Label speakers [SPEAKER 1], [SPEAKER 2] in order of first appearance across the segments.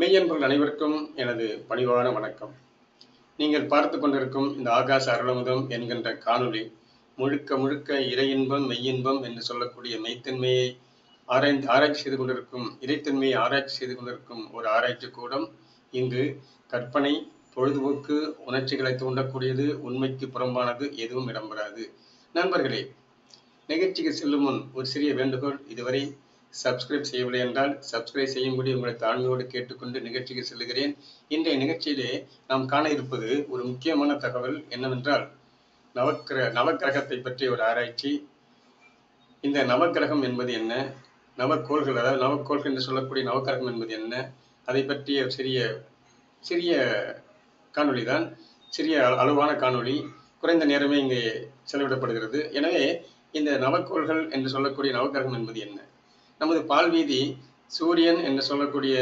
[SPEAKER 1] மெய்யன்பர்கள் அனைவருக்கும் எனது பணிவான வணக்கம். நீங்கள் பார்த்து கொண்டிருக்கும் இந்த ஆகாச அருளமுதம் என்கின்ற காணொளி முழுக்க முழுக்க இறையின்பம் மெய்யின்பம் என்று சொல்லக்கூடிய மெய்த்தன்மையை ஆராய்ந்து ஆராய்ச்சி செய்து கொண்டிருக்கும் இறைத்தன்மையை ஆராய்ச்சி செய்து கொண்டிருக்கும் ஒரு ஆராய்ச்சி கூடம் இங்கு கற்பனை பொழுதுபோக்கு உணர்ச்சிகளை தூண்டக்கூடியது உண்மைக்கு புறம்பானது எதுவும் இடம்பெறாது. நண்பர்களே நிகழ்ச்சிக்கு செல்லும் முன் ஒரு சிறிய வேண்டுகோள் இதுவரை சப்ஸ்கிரைப் செய்யவில்லை என்றால் சப்ஸ்கிரைப் செய்யும்படி உங்களை தாழ்மையோடு கேட்டுக்கொண்டு நிகழ்ச்சிக்கு செல்கிறேன். இன்றைய நிகழ்ச்சியிலே நாம் காண இருப்பது ஒரு முக்கியமான தகவல் என்னவென்றால் நவக்கிர நவக்கிரகத்தை பற்றிய ஒரு ஆராய்ச்சி. இந்த நவக்கிரகம் என்பது என்ன? நவக்கோள்கள் அதாவது நவக்கோள்கள் என்று சொல்லக்கூடிய நவக்கிரகம் என்பது என்ன? அதை பற்றிய சிறிய சிறிய காணொளி தான். சிறிய அளவான காணொளி. குறைந்த நேரமே இங்கே செலவிடப்படுகிறது. எனவே இந்த நவக்கோள்கள் என்று சொல்லக்கூடிய நவக்கிரகம் என்பது என்ன? நமது பால்வீதி சூரியன் என்று சொல்லக்கூடிய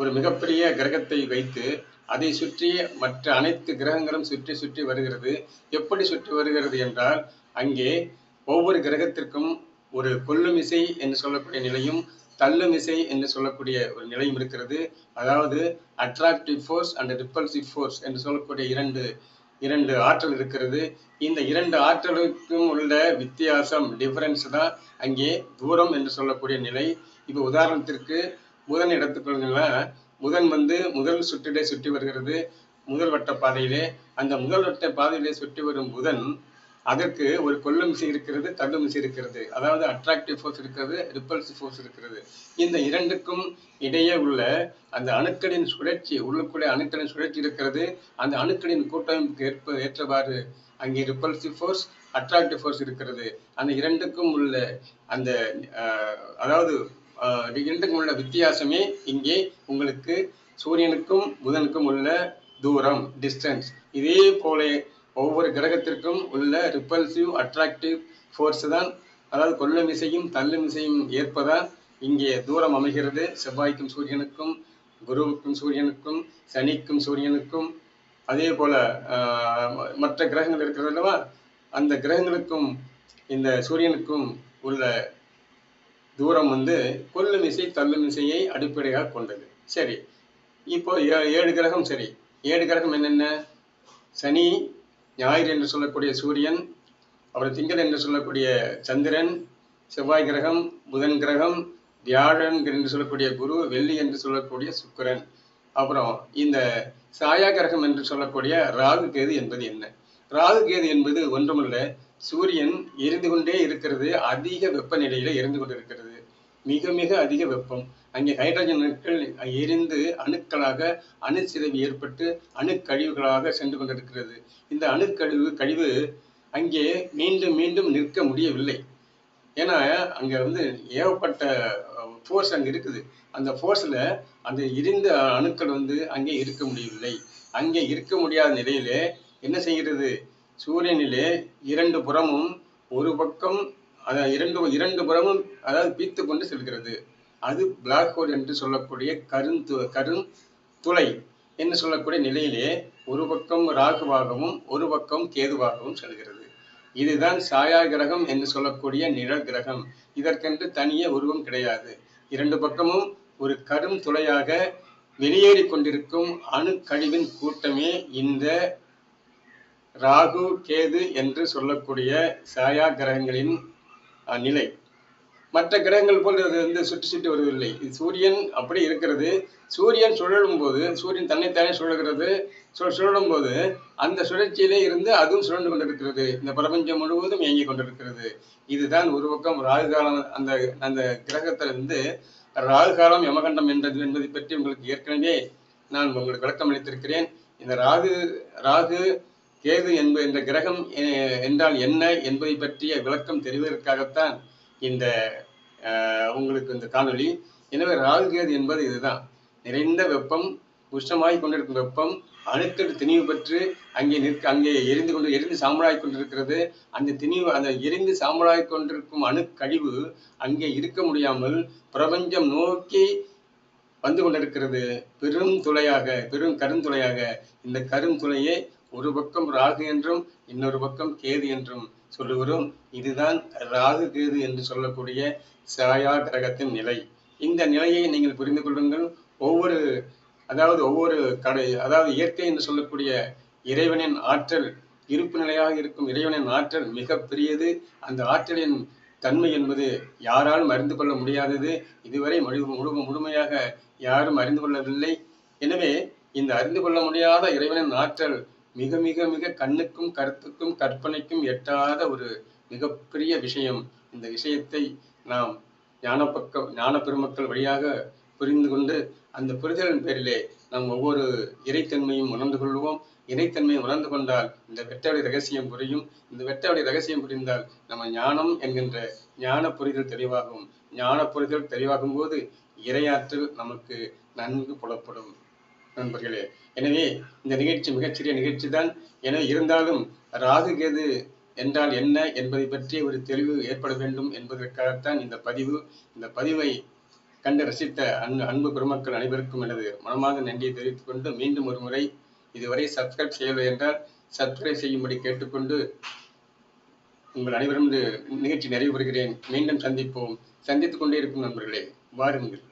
[SPEAKER 1] ஒரு மிகப்பெரிய கிரகத்தை வைத்து அதை சுற்றி மற்ற அனைத்து கிரகங்களும் சுற்றி சுற்றி வருகிறது. எப்படி சுற்றி வருகிறது என்றால் அங்கே ஒவ்வொரு கிரகத்திற்கும் ஒரு கொல்லுமிசை என்று சொல்லக்கூடிய நிலையும் தள்ளுமிசை என்று சொல்லக்கூடிய ஒரு நிலையும் இருக்கிறது. அதாவது attractive force and repulsive force என்று சொல்லக்கூடிய இரண்டு இரண்டு ஆற்றல் இருக்கிறது. இந்த இரண்டு ஆற்றலுக்கும் உள்ள வித்தியாசம் டிஃபரன்ஸ் தான் அங்கே தூரம் என்று சொல்லக்கூடிய நிலை. இப்போ உதாரணத்திற்கு புதன் எடுத்துக்கொள்ளுங்களா புதன் வந்து முதல் சுற்றிலே சுற்றி வருகிறது. முதல் வட்ட பாதையிலே. அந்த முதல் வட்ட பாதையிலே சுற்றி வரும் புதன் அதற்கு ஒரு கொல்லும் விசை இருக்கிறது தள்ளும் விசை இருக்கிறது. அதாவது அட்ராக்டிவ் ஃபோர்ஸ் இருக்கிறது ரிப்பல்சிவ் ஃபோர்ஸ் இருக்கிறது. இந்த இரண்டுக்கும் இடையே உள்ள அந்த அணுக்களின் சுழற்சி உள்ளுக்குள்ளே அணுக்களின் சுழற்சி இருக்கிறது. அந்த அணுக்களின் கூட்டமைப்புக்கு ஏற்ப ஏற்றவாறு அங்கே ரிப்பல்சிவ் ஃபோர்ஸ் அட்ராக்டிவ் ஃபோர்ஸ் இருக்கிறது. அந்த இரண்டுக்கும் உள்ள அந்த அதாவது இரண்டுக்கும் உள்ள வித்தியாசமே இங்கே உங்களுக்கு சூரியனுக்கும் புதனுக்கும் உள்ள தூரம் டிஸ்டன்ஸ் இதே போல ஒவ்வொரு கிரகத்திற்கும் உள்ள ரிப்பல்சிவ் அட்ராக்டிவ் ஃபோர்ஸ் தான். அதாவது கொல்லும் விசையும் தள்ளும் விசையும் ஏற்பதால் இங்கே தூரம் அமைகிறது. செவ்வாய்க்கும் சூரியனுக்கும் குருவுக்கும் சூரியனுக்கும் சனிக்கும் சூரியனுக்கும். அதே போல மற்ற கிரகங்கள் இருக்கிறது அல்லவா? அந்த கிரகங்களுக்கும் இந்த சூரியனுக்கும் உள்ள தூரம் வந்து கொல்லும் விசை தள்ளும் விசையை அடிப்படையாக கொண்டது. சரி. இப்போ ஏ- ஏழு கிரகம் சரி. ஏழு கிரகம் என்னென்ன? சனி ஞாயிறு என்று சொல்லக்கூடிய சூரியன் அப்புறம் திங்கள் என்று சொல்லக்கூடிய சந்திரன் செவ்வாய் கிரகம் புதன் கிரகம் வியாழன் என்று சொல்லக்கூடிய குரு வெள்ளி என்று சொல்லக்கூடிய சுக்கரன். அப்புறம் இந்த சாயா கிரகம் என்று சொல்லக்கூடிய ராகு கேது என்பது என்ன? ராகு கேது என்பது ஒன்றுமல்ல. சூரியன் எரிந்து கொண்டே இருக்கிறது. அதிக வெப்பநிலையில எரிந்து கொண்டிருக்கிறது. மிக மிக அதிக வெப்பம். அங்கே ஹைட்ரஜன் அணுக்கள் எரிந்து அணுக்களாக அணுச்சிதைவு ஏற்பட்டு அணுக்கழிவுகளாக சென்று கொண்டிருக்கிறது. இந்த அணுக்கழிவு கழிவு அங்கே மீண்டும் மீண்டும் நிற்க முடியவில்லை. ஏன்னா அங்க வந்து ஏகப்பட்ட ஃபோர்ஸ் அங்க இருக்குது. அந்த ஃபோர்ஸில் அந்த எரிந்த அணுக்கள் வந்து அங்கே இருக்க முடியவில்லை. அங்கே இருக்க முடியாத நிலையிலே என்ன செய்கிறது? சூரியனிலே இரண்டு புறமும் ஒரு பக்கம் அதாவது இரண்டு இரண்டு புறமும் அதாவது பீத்து கொண்டு செல்கிறது. அது பிளாக் ஹோல் என்று சொல்லக்கூடிய கருந்து கரும் துளை என்று சொல்லக்கூடிய நிலையிலே ஒரு பக்கம் ராகுவாகவும் ஒரு பக்கம் கேதுவாகவும் செல்கிறது. இதுதான் சாயா கிரகம் என்று சொல்லக்கூடிய நிழல் கிரகம். இதற்கென்று தனியே உருவம் கிடையாது. இரண்டு பக்கமும் ஒரு கரும் துளையாக வெளியேறி கொண்டிருக்கும் அணுக்கழிவின் கூட்டமே இந்த ராகு கேது என்று சொல்லக்கூடிய சாயா கிரகங்களின் நிலை. மற்ற கிரகங்கள் போல் அது வந்து சுற்றி சுற்றி வருவதில்லை. இது சூரியன் அப்படி இருக்கிறது. சூரியன் சுழலும் போது சூரியன் தன்னைத்தானே சுழல்கிறது. சு- சுழலும் போது அந்த சுழற்சியிலே இருந்து அதுவும் சுழண்டு கொண்டிருக்கிறது. இந்த பிரபஞ்சம் முழுவதும் இயங்கிக் கொண்டிருக்கிறது. இதுதான் ஒரு பக்கம் ராகு காலம் அந்த அந்த கிரகத்திலிருந்து ராகு காலம் யமகண்டம் என்றது என்பதை பற்றி உங்களுக்கு ஏற்கனவே நான் உங்களுக்கு விளக்கம் அளித்திருக்கிறேன் இந்த ராகு ராகு கேது என்பது இந்த கிரகம் என்றால் என்ன என்பதை பற்றிய விளக்கம் தெரிவதற்காகத்தான் இந்த உங்களுக்கு இந்த காணொளி. எனவே ராகு கேது என்பது இதுதான். நிறைந்த வெப்பம் உஷ்ணமாய் கொண்டிருக்கும் வெப்பம் அணுக்கள் திணிவு பெற்று அங்கே நிற்க அங்கே எரிந்து கொண்டு எரிந்து சாம்பலாய் கொண்டிருக்கிறது. அந்த திணிவு அந்த எரிந்து சாம்பலாய் கொண்டிருக்கும் அணுக்கழிவு அங்கே இருக்க முடியாமல் பிரபஞ்சம் நோக்கி வந்து கொண்டிருக்கிறது. பெரும் துளையாக பெரும் கருந்துளையாக இந்த கருந்துளையை ஒரு பக்கம் ராகு என்றும் இன்னொரு பக்கம் கேது என்றும் சொல்லுகிறோம். இதுதான் ராகு கேது என்று சொல்லக்கூடிய சாயா கிரகத்தின் நிலை. இந்த நிலையை நீங்கள் புரிந்து கொள்ளுங்கள். ஒவ்வொரு அதாவது ஒவ்வொரு கடை அதாவது இயற்கை என்று சொல்லக்கூடிய இறைவனின் ஆற்றல் இருப்பு நிலையாக இருக்கும் இறைவனின் ஆற்றல் மிக பெரியது. அந்த ஆற்றலின் தன்மை என்பது யாராலும் அறிந்து கொள்ள முடியாதது. இதுவரை முழு முழு முழுமையாக யாரும் அறிந்து கொள்ளவில்லை. எனவே இந்த அறிந்து கொள்ள முடியாத இறைவனின் ஆற்றல் மிக மிக மிக கண்ணுக்கும் கருத்துக்கும் கற்பனைக்கும் எட்டாத ஒரு மிகப்பெரிய விஷயம். இந்த விஷயத்தை நாம் ஞானப்பக்க ஞான பெருமக்கள் வழியாக புரிந்து கொண்டு அந்த புரிதலின் பேரிலே நாம் ஒவ்வொரு இறைத்தன்மையும் உணர்ந்து கொள்வோம். இறைத்தன்மையை உணர்ந்து கொண்டால் இந்த வெட்டவழி ரகசியம் புரியும். இந்த வெட்டவழி ரகசியம் புரிந்தால் நம்ம ஞானம் என்கின்ற ஞான புரிதல் தெளிவாகும். ஞான புரிதல் தெளிவாகும் போது இரையாற்றல் நமக்கு நன்கு புலப்படும். நண்பர்களே. எனவே இந்த நிகழ்ச்சி மிகச்சிறிய நிகழ்ச்சி தான் எனவே இருந்தாலும் ராகு கேது என்றால் என்ன என்பதை பற்றிய ஒரு தெளிவு ஏற்பட வேண்டும் என்பதற்காகத்தான் இந்த பதிவு இந்த பதிவை கண்டு ரசித்த அன்பு அன்பு பெருமக்கள் அனைவருக்கும் எனது மனமாக நன்றியை தெரிவித்துக் கொண்டு மீண்டும் ஒரு முறை இதுவரை சப்ஸ்கிரைப் செய்யவில்லை என்றால் சப்ஸ்கிரைப் செய்யும்படி கேட்டுக்கொண்டு உங்கள் அனைவரும் நிகழ்ச்சி நிறைவு பெறுகிறேன் மீண்டும் சந்திப்போம். சந்தித்துக் கொண்டே இருக்கும் நண்பர்களே. வாருங்கள்.